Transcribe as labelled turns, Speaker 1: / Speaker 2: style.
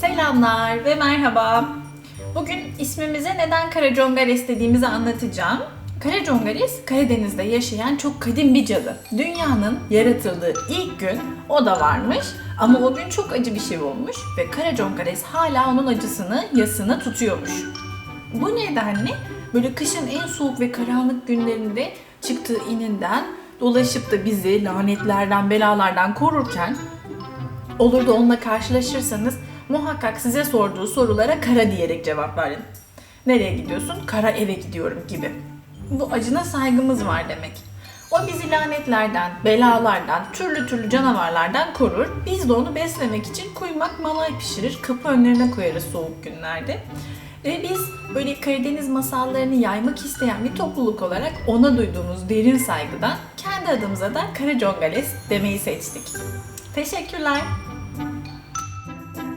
Speaker 1: Selamlar ve merhaba. Bugün ismimize neden Karacongares dediğimizi anlatacağım. Karacongares, Karadeniz'de yaşayan çok kadim bir cadı. Dünyanın yaratıldığı ilk gün o da varmış ama o gün çok acı bir şey olmuş ve Karacongares hala onun acısını, yasını tutuyormuş. Bu nedenle böyle kışın en soğuk ve karanlık günlerinde çıktığı ininden dolaşıp da bizi lanetlerden, belalardan korurken olur da onunla karşılaşırsanız muhakkak size sorduğu sorulara kara diyerek cevap verin. Nereye gidiyorsun? Kara eve gidiyorum gibi. Bu acına saygımız var demek. O bizi lanetlerden, belalardan, türlü türlü canavarlardan korur. Biz de onu beslemek için kuymak malay pişirir, kapı önlerine koyarız soğuk günlerde. Ve biz böyle Karadeniz masallarını yaymak isteyen bir topluluk olarak ona duyduğumuz derin saygıdan kendi adımıza da Karacongales demeyi seçtik. Teşekkürler.